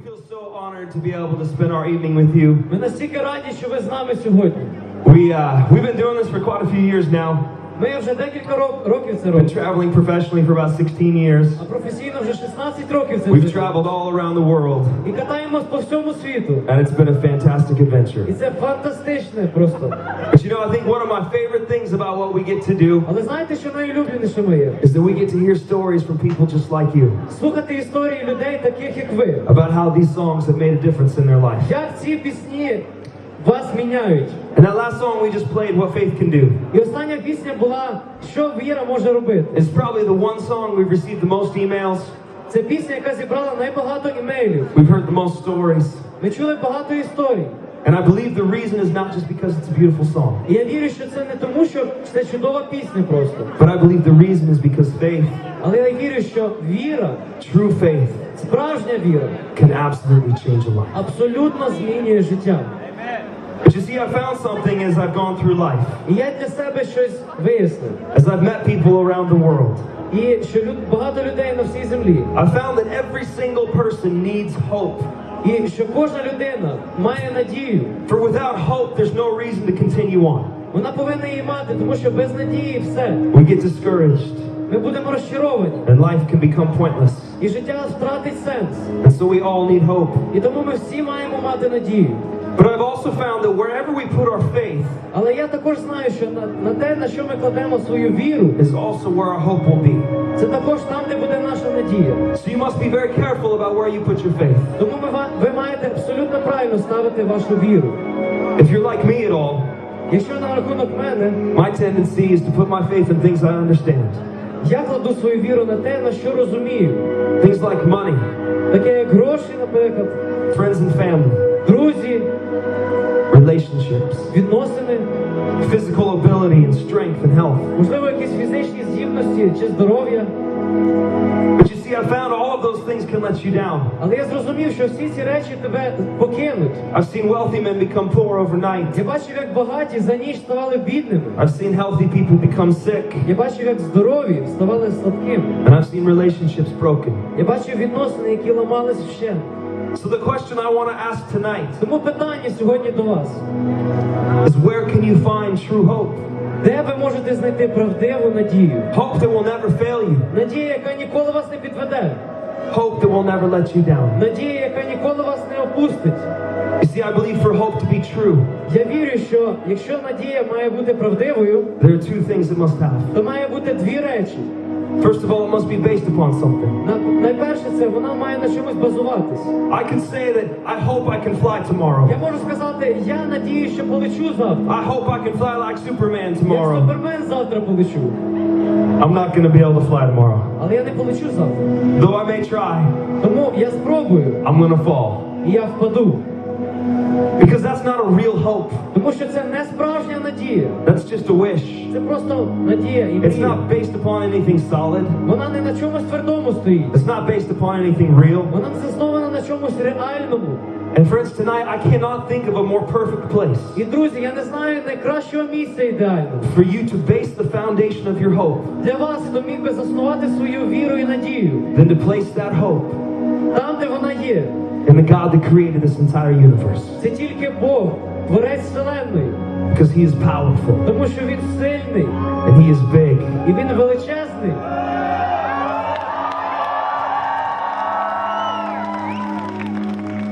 And we feel so honored to be able to spend our evening with you. Ми настільки раді, що ви з нами сьогодні. We, uh, we've been doing this for quite a few years now. Ми вже декілька ро- років це Been робимо. traveling professionally for about 16 years. А професійно вже 16 років це We've вже. traveled all around the world, І катаємось по всьому світу. and it's been a fantastic І adventure. це фантастичне просто. But you know, I think one of my favorite things about what we get to do Але знаєте, що найулюбленіше моє? is that we get to hear stories from people just like you Слухати історії людей, таких як ви. about how these songs have made a difference in their life. Як ці пісні вас міняють. And that last song we just played, What Faith Can Do, І остання пісня була Що віра може робити. is probably the one song we've received the most emails, Це пісня, яка зібрала найбагато імейлів. we've heard the most stories. Ми чули багато історій. And I believe the reason is not just because it's a beautiful song, І я вірю, що це не тому, що це чудова пісня просто. but I believe the reason is because faith, Але я вірю, що віра, true faith, справжня віра, can absolutely change a life. абсолютно змінює життя. But you see, I found something as I've gone through life, І я для себе щось вияснив. as I've met people around the world. І що люд, багато людей на всій землі. I found that every single person needs hope. І що кожна людина має надію. For without hope, there's no reason to continue on. Вона повинна її мати, тому що без надії все. We get discouraged, Ми будемо розчаровані. and life can become pointless. І життя втратить сенс. And so we all need hope. І тому ми всі маємо мати надію. But I've also found that wherever we put our faith Але я також знаю, що на, на те, на що ми кладемо свою віру, is also where our hope will be. це також там, де буде наша надія. So you must be very careful about where you put your faith. Тому ми, ва- ви маєте абсолютно правильно ставити вашу віру. If you're like me at all, Якщо на рахунок мене, my tendency is to put my faith in things I understand. я кладу свою віру на те, на що розумію. Things like money, Таке як гроші, наприклад, friends and family, Друзі, relationships, відносини, physical ability and strength and health. можливо, якісь фізичні здібності чи здоров'я. But you see, I found all of those things can let you down. Але я зрозумів, що всі ці речі тебе покинуть. I've seen wealthy men become poor overnight. Я бачив, як багаті за ніч ставали бідними. I've seen healthy people become sick. Я бачив, як здорові ставали слабкими. And I've seen relationships broken. Я бачив відносини, які ламались вщент. So the question I want to ask tonight Тому питання сьогодні до вас: is where can you find true hope? де ви можете знайти правдиву надію? Hope that will never fail you. Надія, яка ніколи вас не підведе. Hope that will never let you down. Надія, яка ніколи вас не опустить. You see, I believe for hope to be true, Я вірю, що якщо надія має бути правдивою, there are two things it must have. то має бути дві речі. First of all, it must be based upon something. На- Найперше, це вона має на чомусь базуватись. I can say that I hope I can fly tomorrow. Я можу сказати, я надію, що полечу завтра. I hope I can fly like Superman Як tomorrow. супермен завтра полечу. I'm not going to be able to fly tomorrow. Але я не полечу завтра. Though I may try, Тому я спробую, I'm going to fall. і я впаду. Because that's not a real hope. Тому що це не справжня надія. That's just a wish. Це просто надія і It's мрія. not based upon anything solid. Вона не на чомусь твердому стоїть. It's not based upon anything real. Вона не заснована на чомусь реальному. And friends, tonight I cannot think of a more perfect place І друзі, я не знаю найкращого місця ідеального for you to base the foundation of your hope для вас, хто міг би заснувати свою віру і надію than to place that hope там, де вона є. in the God that created this entire universe. Це тільки Бог, творець вселенної, Because He is powerful тому що він сильний and He is big. і він величезний.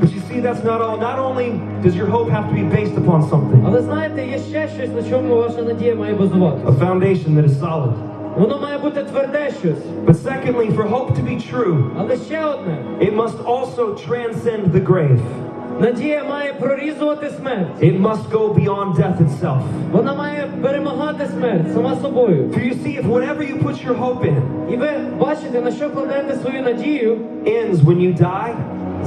But you see, that's not all. Not only does your hope have to be based upon something, Але знаєте, є ще щось, на чому ваша надія має базуватися. a foundation that is solid. Воно має бути тверде щось. But secondly, for hope to be true, Але ще одне. it must also transcend the grave. Надія має прорізувати смерть. It must go beyond death itself. Вона має перемагати смерть сама собою. For you see, if whatever you put your hope in І ви бачите, на що кладете свою надію, ends when you die,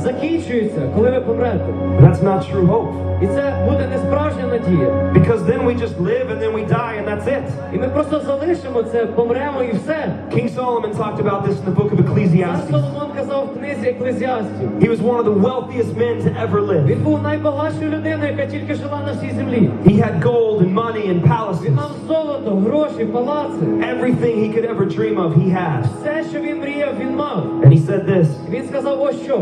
закінчується, коли ви помрете. that's not true hope. І це буде не справжня надія. Because then we just live and then we die and that's it. І ми просто залишимо це, помремо і все. King Solomon talked about this in the book of Цар Ecclesiastes. Соломон казав в книзі Еклезіастів. He was one of the wealthiest men to ever live. Він був найбагатшою людиною, яка тільки жила на всій землі. He had gold and money and Він palaces. мав золото, гроші, палаци. Everything he could ever dream of, he had. Все, що він мріяв, він мав. And he said this Він сказав ось що.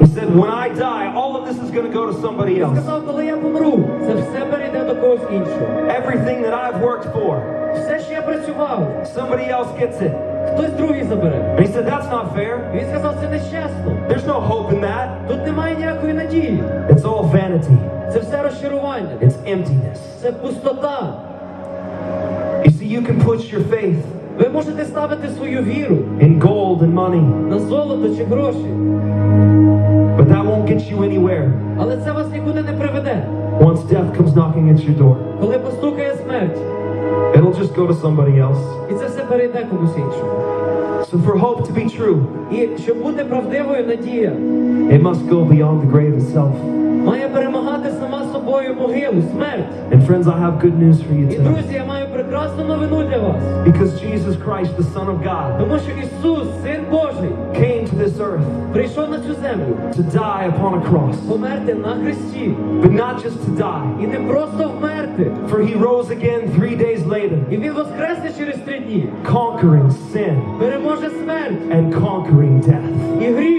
He said, When I die, all of this is going to go to somebody else. Сказав, коли я помру, це все перейде до когось іншого. Everything that I've worked for, Все, що я працював, somebody else gets it. хтось другий забере. And he said, That's not fair. І Він сказав, це нечесно. There's no hope in that. Тут немає ніякої надії. It's all vanity, Це все розчарування. it's emptiness. Це пустота. You see, you can put your faith Ви можете ставити свою віру in gold and money, на золото чи гроші, but that won't get you anywhere але це вас нікуди не приведе. once death comes knocking at your door. Коли постукає смерть, It'll just go to somebody else. і це все перейде комусь іншому. So, for hope to be true, І щоб бути правдивою, надія it must go beyond the grave itself. має перемагати сама собою могилу, смерть. And, friends, I have good news for you І tonight. друзі, я маю прекрасну новину для вас. Because Jesus Christ, the Son of God, Тому що Ісус, Син Божий, came to this earth прийшов на цю землю to die upon a cross. померти на хресті. But not just to die, І не просто вмерти. for he rose again three days later, І Він воскресне через три дні. conquering sin Переможе смерть and conquering death. і гріх.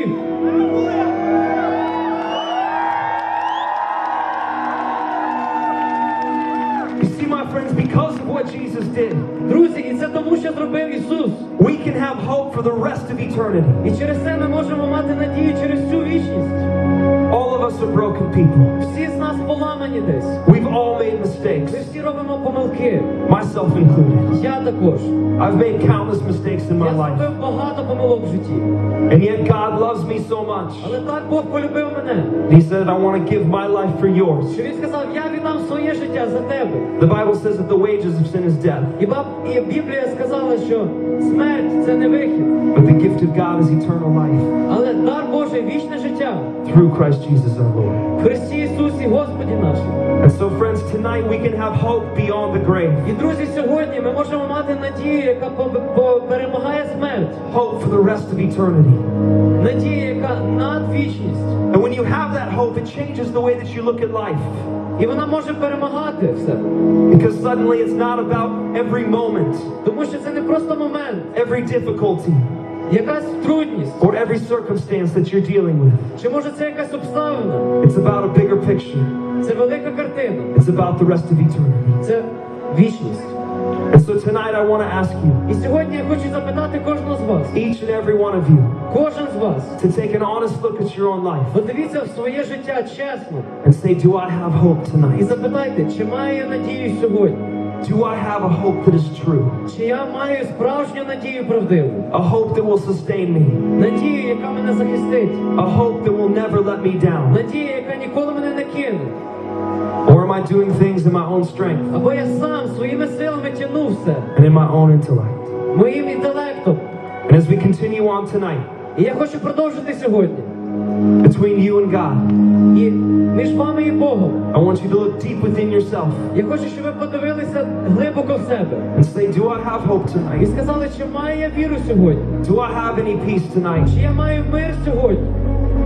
for the rest of eternity. І через це ми можемо мати надію через цю вічність. All of us are broken people. Всі з нас поламані десь. We've all made mistakes, Ми всі робимо помилки. myself included. Я також. I've made countless mistakes in my Я life. зробив багато помилок в житті. And yet God loves me so much. Але так Бог полюбив мене. He said, I want to give my life for yours. Що він сказав, я віддам своє життя за тебе. The Bible says that the wages of sin is death, І, баб, і Біблія сказала, що смерть це не вихід, but the gift of God is eternal life але дар Божий вічне життя through Christ Jesus our Lord. в Христі Ісусі Господі нашому. And so, friends, tonight we can have hope beyond the grave, І друзі, сьогодні ми можемо мати надію, яка по- по- перемагає смерть, hope for the rest of eternity. надія, яка над вічність. And when you have that hope, it changes the way that you look at life. І вона може перемагати все. Because suddenly it's not about every moment, Тому що це не просто момент, every difficulty, якась трудність, or every circumstance that you're dealing with. чи може це якась обставина. It's about a bigger picture, Це велика картина, it's about the rest of eternity. це вічність. And so tonight I want to ask you, І сьогодні я хочу запитати кожного з вас, each and every one of you, кожен з вас, to take an honest look at your own life подивіться в своє життя чесно and say, Do I have hope і tonight? запитайте, чи маю я надію сьогодні, Do I have a hope that is true? чи я маю справжню надію правдиву, A hope that will sustain me? надію, яка мене захистить, A hope that will never let me down? надія, яка ніколи мене не кине, Or am I doing things in my own strength або я сам своїми силами тяну все, and in my own intellect? моїм інтелектом. And as we continue on tonight, І я хочу продовжити сьогодні. between you and God, І між вами і Богом. I want you to look deep within yourself Я хочу, щоб ви подивилися глибоко в себе and say, Do I have hope і tonight? сказали, чи маю я віру сьогодні, Do I have any peace tonight? чи я маю мир сьогодні,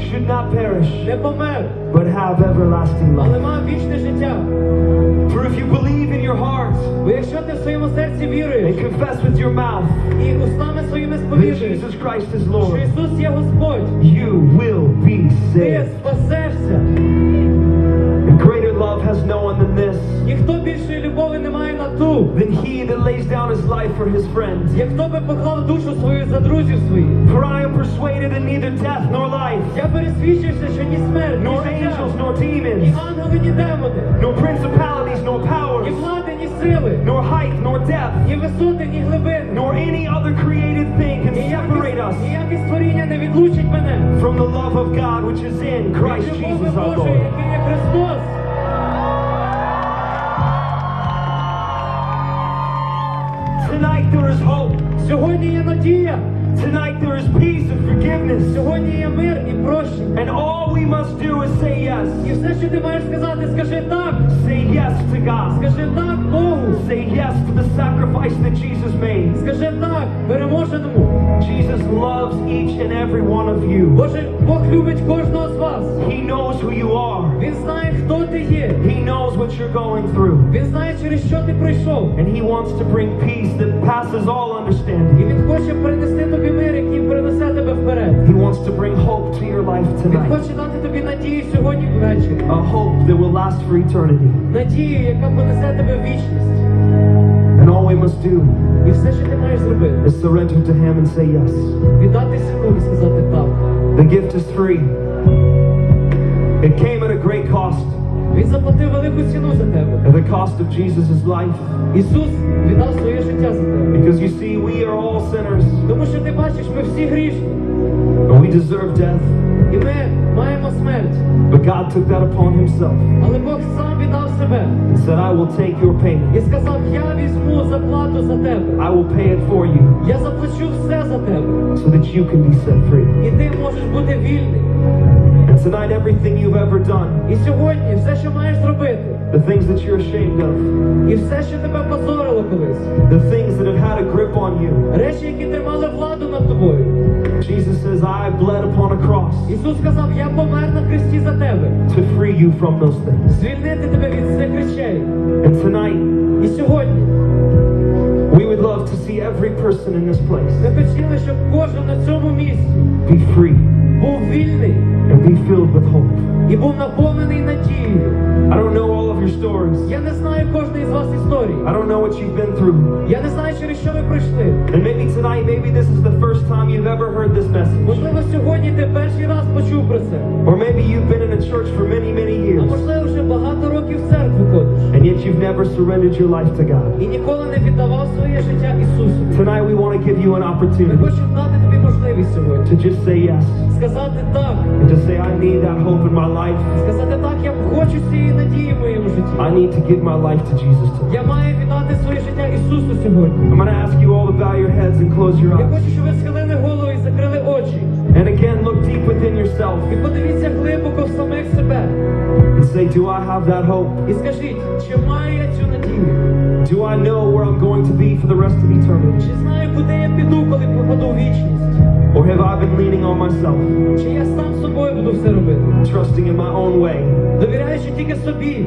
should not perish, but have everlasting life. For if you believe in your heart and confess with your mouth that Jesus Christ is Lord, you will be saved. Greater love has no не має на ту, than he that lays down his life for his friends. як хто би поклав душу свою за друзів своїх. For I am persuaded that neither death nor life, Я пересвідчився, що ні смерть, ні nor життя, angels, nor ні demons, ангели, ні демони, nor principalities, nor ні powers, влади, ні сили, nor height, nor depth, ні висоти, ні глибини. nor any other created thing can separate Ніяке, us ніяке створіння не відлучить мене. from the love of God which is in Christ від любові Jesus our Божої, Lord. який є Христос. Сьогодні є надія, Tonight there is peace and forgiveness. сьогодні є мир і прощення. And all we must do is say yes. І все, що ти маєш сказати, скажи так. Say yes to God. Скажи так Богу. Say yes to the sacrifice that Jesus made. Скажи так переможеному. Jesus loves each and every one of you. Боже, Бог любить кожного з вас. He knows who you are. Він знає, хто ти є. He knows what you're going through. Він знає, через що ти прийшов. And He wants to bring peace that passes all І understanding. він хоче принести тобі мир, який перенесе тебе вперед. He wants to bring hope to your life Він tonight. хоче дати тобі надію сьогодні ввечері. A hope that will last for eternity. Надію, яка понесе тебе в вічність. And all we must do І все, що ти маєш зробити, is surrender to Him and say yes. віддатися йому і сказати так. The gift is free. It came at a great cost. Він заплатив велику ціну за тебе. At the cost of Jesus' life. Ісус віддав своє життя за тебе. Because you see, we are all sinners. Тому що ти бачиш, ми всі грішні. And we deserve death. І ми маємо смерть. But God took that upon Himself Але Бог сам віддав себе and said, I will take your і payment. сказав, я візьму заплату за тебе. I will pay it for you Я заплачу все за тебе. so that you can be set free. І ти можеш бути вільний. And tonight, everything you've ever done, І сьогодні все, що маєш зробити, the things that you're ashamed of, і все, що тебе позорило колись, the things that have had a grip on you, речі, які тримали владу над тобою. Jesus says, I bled upon a cross Ісус сказав, я помер на хресті за тебе. to free you from those things. Звільнити тебе від цих речей. And tonight, І сьогодні we would love to see every person in this place ми хотіли, щоб кожен на цьому місці be free був вільний and be filled with hope. і був наповнений надією. I don't know all of your stories. Я не знаю кожної з вас історії. I don't know what you've been through. Я не знаю, через що ви пройшли. And maybe tonight, maybe this is the first time you've ever heard this message. Можливо, сьогодні ти перший раз почув про це. Or maybe you've been in a church for many, many А years. можливо, вже багато років в церкву ходиш. And yet you've never surrendered your life to God. І ніколи не віддавав своє життя Ісусу. Tonight we want to give you an Ми opportunity хочемо дати тобі можливість сьогодні. to just say yes. Сказати так. And to say, I need that hope in my life. Сказати так, я хочу цієї надії в моєму житті. I need to give my life to Jesus tonight. Я маю віддати своє життя Ісусу сьогодні. I'm going to ask you all to bow your heads and close your Я eyes. хочу, щоб ви схилили голову і закрили очі. And again, look deep within yourself І подивіться глибоко в самих себе. and say, Do I have that hope? І скажіть, чи маю я цю надію? Do I know where I'm going to be for the rest of eternity? Чи знаю, куди я піду, коли попаду в вічність? Or have I been leaning on myself, Чи я сам собою буду все робити? trusting in my own way? Довіряючи тільки собі.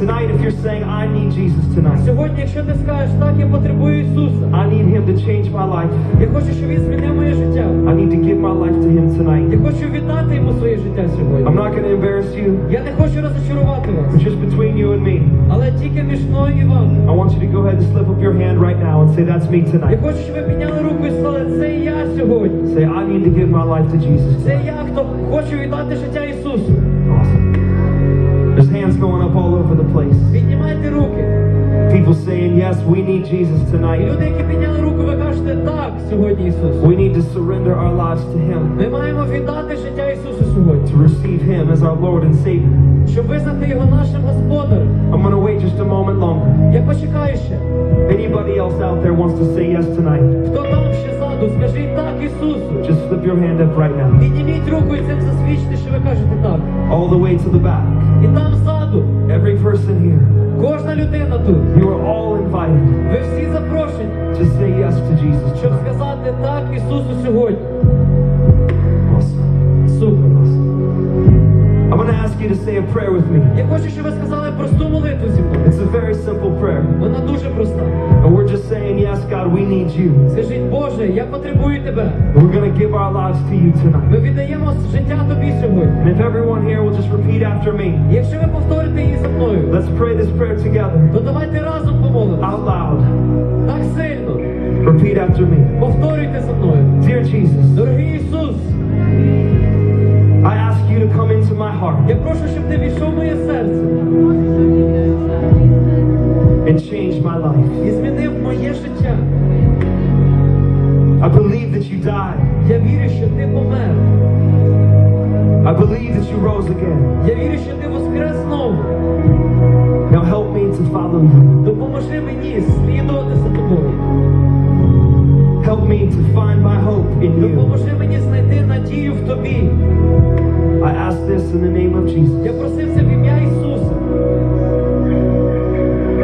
Tonight, if you're saying, I need Jesus tonight, Сьогодні, якщо ти скажеш, так, я потребую Ісуса. I need Him to change my life, Я хочу, щоб Він змінив моє життя. I need to give my life to Him Я tonight. хочу віддати йому своє життя I'm сьогодні. not going to embarrass you, Я не хочу розочарувати вас, it's just between you and me. але тільки між мною і вами. I want you to go ahead and slip up your hand right now and say, That's me Я tonight. хочу, щоб ви підняли руку і сказали, це я сьогодні. Say, I need to give my life to Jesus Це tonight. я, хто хочу віддати життя Ісусу. Awesome. There's hands going up all over the place. Піднімайте руки. People saying, Yes, we need Jesus І tonight. люди, які підняли руку, ви кажете, так, сьогодні Ісус. We need to surrender our lives to Him. Ми маємо віддати життя Ісусу Ісусу сьогодні, to receive Him as our Lord and Savior. щоб визнати Його нашим Господарем. I'm going to wait just a moment longer. Я почекаю ще. Anybody else out there wants to say yes tonight? Так Ісусу. Just slip your hand up right now. Підніміть руку і цим засвідчите, що ви кажете так. All the way to the back. І там ззаду, Every person here. кожна людина тут. You are all invited Ви всі запрошені, to say yes to Jesus щоб сказати так Ісусу сьогодні. You to say a prayer with me. Я хочу, щоб ви сказали просту молитву зі мною. It's a very simple prayer. Вона дуже проста. And we're just saying, yes, God, we need you. Скажіть, Боже, я потребую тебе. We're going to give our lives to you tonight. Ми віддаємо життя тобі сьогодні. And if everyone here will just repeat after me, Якщо ви повторите її за мною, let's pray this prayer together то давайте разом помолимося. out loud. Так сильно. Repeat after me. Повторюйте за мною. Dear Jesus, Дорогий Ісус, I ask you to come into my heart я прошу, щоб ти війшов в моє серце and change my life. і змінив моє життя. I believe that you died. Я вірю, що ти помер. I believe that you rose again. Я вірю, що ти воскрес знову. Now help me to follow you. Допоможи мені слідувати за тобою. Help me to find my hope in you. Допоможи мені знайти надію в тобі. I ask this in the name of Jesus. Я просив це в ім'я Ісуса.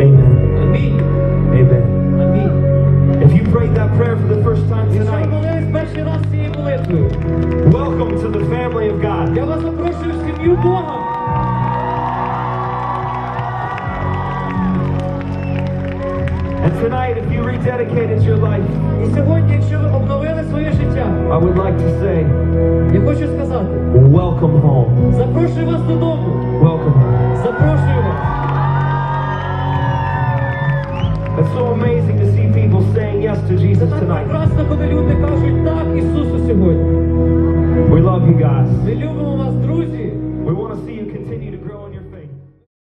Amen. Амінь. Amen. Амінь. If you prayed that prayer for the first time Якщо ви tonight, молились перший раз цією молитвою, welcome to the family of God. я вас запрошую в сім'ю Бога. And tonight, if you rededicated your life, І сьогодні, якщо ви обновили своє життя, I would like to say, я хочу сказати, welcome home. запрошую вас додому. Welcome home. Запрошую вас. It's so amazing to see people saying yes to Jesus tonight. прекрасно, коли люди